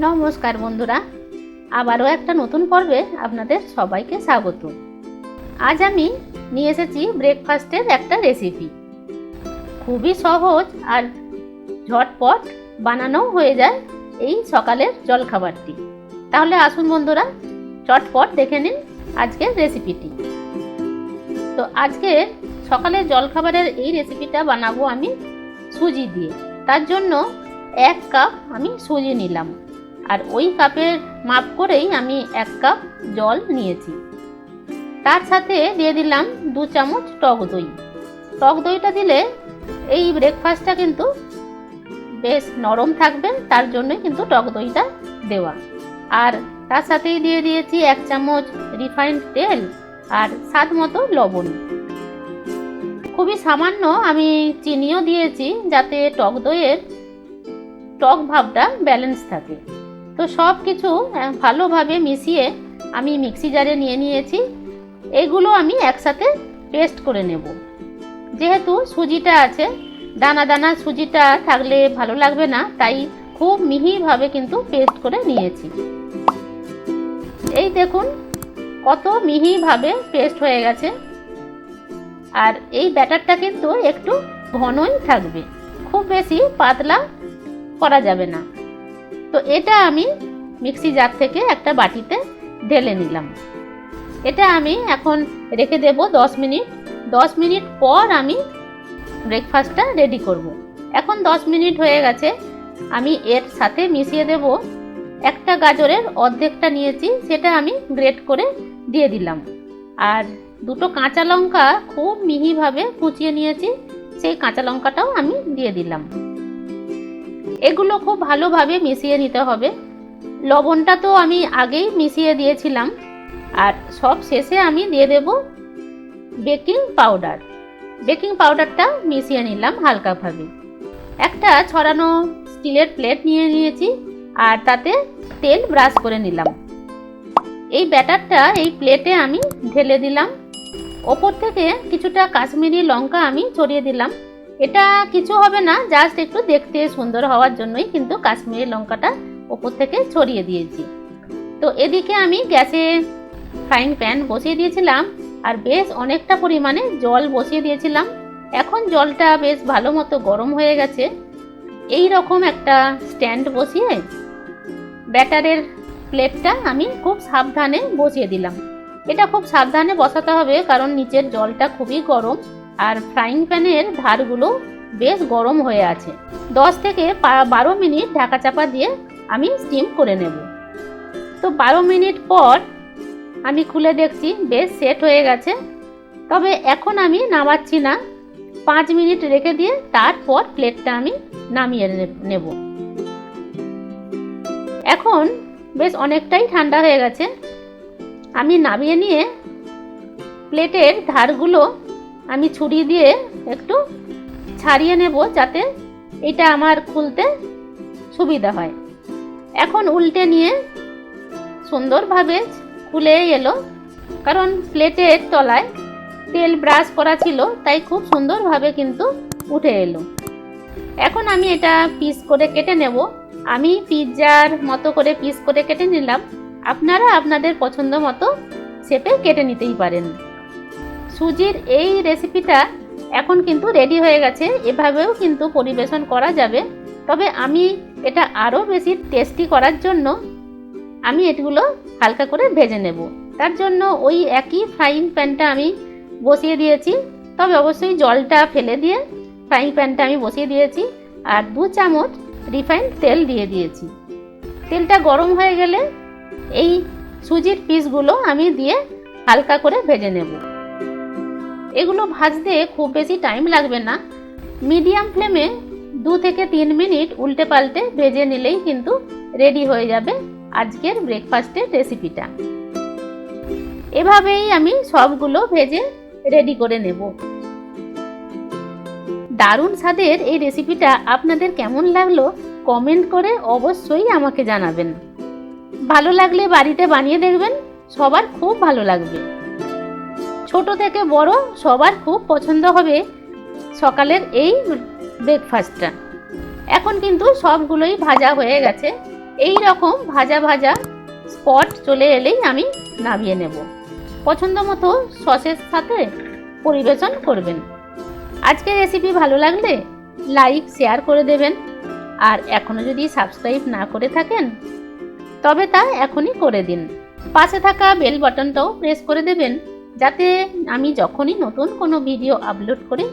নমস্কার বন্ধুরা। আবারও একটা নতুন পর্বে আপনাদের সবাইকে স্বাগত। আজ আমি নিয়ে এসেছি ব্রেকফাস্টের একটা রেসিপি খুবই সহজ আর ঝটপট বানানোও হয়ে যায় এই সকালের জলখাবারটি। তাহলে আসুন বন্ধুরা, চটপট দেখে নিন আজকের রেসিপিটি তো আজকে সকালের জলখাবারের এই রেসিপিটা বানাবো আমি সুজি দিয়ে। তার জন্য এক কাপ আমি সুজি নিলাম। আর ওই কাপের মাপ করেই আমি এক কাপ জল নিয়েছি। তার সাথে দিয়ে দিলাম দু চামচ টক দই। টক দইটা দিলে এই ব্রেকফাস্টটা কিন্তু বেশ নরম থাকবে, তার জন্যই কিন্তু টক দইটা দেওয়া। আর তার সাথেই দিয়ে দিয়েছি এক চামচ রিফাইন্ড তেল আর স্বাদ মতো লবণ। খুবই সামান্য আমি চিনিও দিয়েছি যাতে টক দইয়ের টক ভাবটা ব্যালেন্স থাকে। তো সব কিছু ভালোভাবে মিশিয়ে আমি মিক্সি জারে নিয়ে নিয়েছি। এগুলো আমি একসাথে পেস্ট করে নেব। যেহেতু সুজিটা আছে, দানা দানা সুজিটা থাকলে ভালো লাগবে না, তাই খুব মিহিভাবে কিন্তু পেস্ট করে নিয়েছি। এই দেখুন, কত মিহিভাবে পেস্ট হয়ে গেছে। আর এই ব্যাটারটা কিন্তু একটু ঘনই থাকবে। খুব বেশি পাতলা করা যাবে না। তো এটা আমি মিক্সি জার থেকে একটা বাটিতে ঢেলে নিলাম। এটা আমি এখন রেখে দেব দশ মিনিট। দশ মিনিট পর আমি ব্রেকফাস্টটা রেডি করব। এখন দশ মিনিট হয়ে গেছে। আমি এর সাথে মিশিয়ে দেব। একটা গাজরের অর্ধেকটা নিয়েছি, সেটা আমি গ্রেট করে দিয়ে দিলাম। আর দুটো কাঁচা লঙ্কা খুব মিহিভাবে কুচিয়ে নিয়েছি, সেই কাঁচা লঙ্কাটাও আমি দিয়ে দিলাম। এগুলো খুব ভালোভাবে মিশিয়ে নিতে হবে। লবণটা তো আমি আগেই মিশিয়ে দিয়েছিলাম। আর সব শেষে আমি দিয়ে দেব বেকিং পাউডার। বেকিং পাউডারটা মিশিয়ে নিলাম হালকাভাবে। একটা ছড়ানো স্টিলের প্লেট নিয়ে নিয়েছি আর তাতে তেল ব্রাশ করে নিলাম। এই ব্যাটারটা এই প্লেটে আমি ঢেলে দিলাম। ওপর থেকে কিছুটা কাশ্মীরি লঙ্কা আমি ছড়িয়ে দিলাম। এটা কিছু হবে না জাস্ট একটু দেখতে সুন্দর হওয়ার জন্যই কিন্তু কাশ্মীরি লঙ্কাটা ওপর থেকে ছড়িয়ে দিয়েছি। তো এদিকে আমি গ্যাসে ফ্রাইং প্যান বসিয়ে দিয়েছিলাম, আর বেশ অনেকটা পরিমাণে জল বসিয়ে দিয়েছিলাম। এখন জলটা বেশ ভালো মতো গরম হয়ে গেছে। এই রকম একটা স্ট্যান্ড বসিয়ে ব্যাটারের প্লেটটা আমি খুব সাবধানে বসিয়ে দিলাম। এটা খুব সাবধানে বসাতে হবে, কারণ নিচের জলটা খুবই গরম। আর ফ্রাইং প্যানের ধারগুলো বেশ গরম হয়ে আছে। দশ থেকে বারো মিনিট ঢাকা চাপা দিয়ে আমি স্টিম করে নেব। তো বারো মিনিট পর আমি খুলে দেখছি বেশ সেট হয়ে গেছে। তবে এখন আমি নামাচ্ছি না। পাঁচ মিনিট রেখে দিয়ে তারপর প্লেটটা আমি নামিয়ে নেব। এখন বেশ অনেকটাই ঠান্ডা হয়ে গেছে। আমি নামিয়ে নিয়ে প্লেটের ধারগুলো আমি ছুরি দিয়ে একটু ছাড়িয়ে নেব যাতে এটা আমার খুলতে সুবিধা হয়। এখন উল্টে নিয়ে সুন্দরভাবে খুলে এলো, কারণ প্লেটের তলায় তেল ব্রাশ করা ছিল, তাই খুব সুন্দরভাবে কিন্তু উঠে এলো। এখন আমি এটা পিস করে কেটে নেব। আমি পিৎজার মতো করে পিস করে কেটে নিলাম। আপনারা আপনাদের পছন্দ মতো শেপে কেটে নিতেই পারেন। সুজির এই রেসিপিটা এখন কিন্তু রেডি হয়ে গেছে। এভাবেও কিন্তু পরিবেশন করা যাবে। তবে আমি এটা আরও বেশি টেস্টি করার জন্য আমি এগুলো হালকা করে ভেজে নেব। তার জন্য ওই একই ফ্রাইং প্যানটা আমি বসিয়ে দিয়েছি। তবে অবশ্যই জলটা ফেলে দিয়ে ফ্রাইং প্যানটা আমি বসিয়ে দিয়েছি আর দু চামচ রিফাইন্ড তেল দিয়ে দিয়েছি। তেলটা গরম হয়ে গেলে এই সুজির পিসগুলো আমি দিয়ে হালকা করে ভেজে নেব। এগুলো ভাজতে খুব বেশি টাইম লাগবে না। মিডিয়াম ফ্লেমে দু থেকে তিন মিনিট উল্টে পাল্টে ভেজে নিলেই কিন্তু রেডি হয়ে যাবে আজকের ব্রেকফাস্টের রেসিপিটা এভাবেই আমি সবগুলো ভেজে রেডি করে নেব। দারুণ স্বাদের এই রেসিপিটা আপনাদের কেমন লাগল কমেন্ট করে অবশ্যই আমাকে জানাবেন। ভালো লাগলে বাড়িতে বানিয়ে দেখবেন, সবার খুব ভালো লাগবে। ছোট থেকে বড় সবার খুব পছন্দ হবে সকালের এই ব্রেকফাস্টটা এখন কিন্তু সবগুলোই ভাজা হয়ে গেছে। এই রকম ভাজা ভাজা স্পট চলে এলেই আমি নামিয়ে নেব। পছন্দ মতো সসের সাথে পরিবেশন করবেন। আজকের রেসিপি ভালো লাগলে লাইক শেয়ার করে দেবেন। আর এখনও যদি সাবস্ক্রাইব না করে থাকেন, তবে তা এখনই করে দিন। পাশে থাকা বেল বাটনটাও প্রেস করে দেবেন। যাতে আমি যখনই নতুন কোনো ভিডিও আপলোড করি,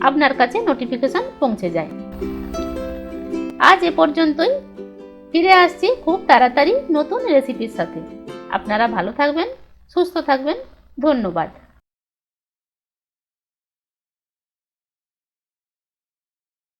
আপনার কাছে নোটিফিকেশন পৌঁছে যায়। আজ এ পর্যন্তই। ফিরে আসছি খুব তাড়াতাড়ি নতুন রেসিপির সাথে। আপনারা ভালো থাকবেন, সুস্থ থাকবেন। ধন্যবাদ।